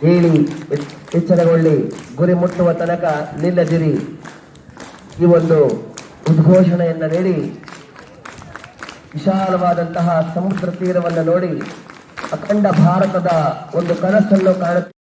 ಹೇಳಿ ಎಚ್- ಎಚ್ಚರಗೊಳ್ಳಿ, ಗುರಿ ಮುಟ್ಟುವ ತನಕ ನಿಲ್ಲದಿರಿ. ಈ ಒಂದು ಉದ್ಘೋಷಣೆಯನ್ನು ನೀಡಿ, ವಿಶಾಲವಾದಂತಹ ಸಮುದ್ರ ತೀರವನ್ನು ನೋಡಿ, ಅಖಂಡ ಭಾರತದ ಒಂದು ಕನಸನ್ನು ಕಾಣುತ್ತ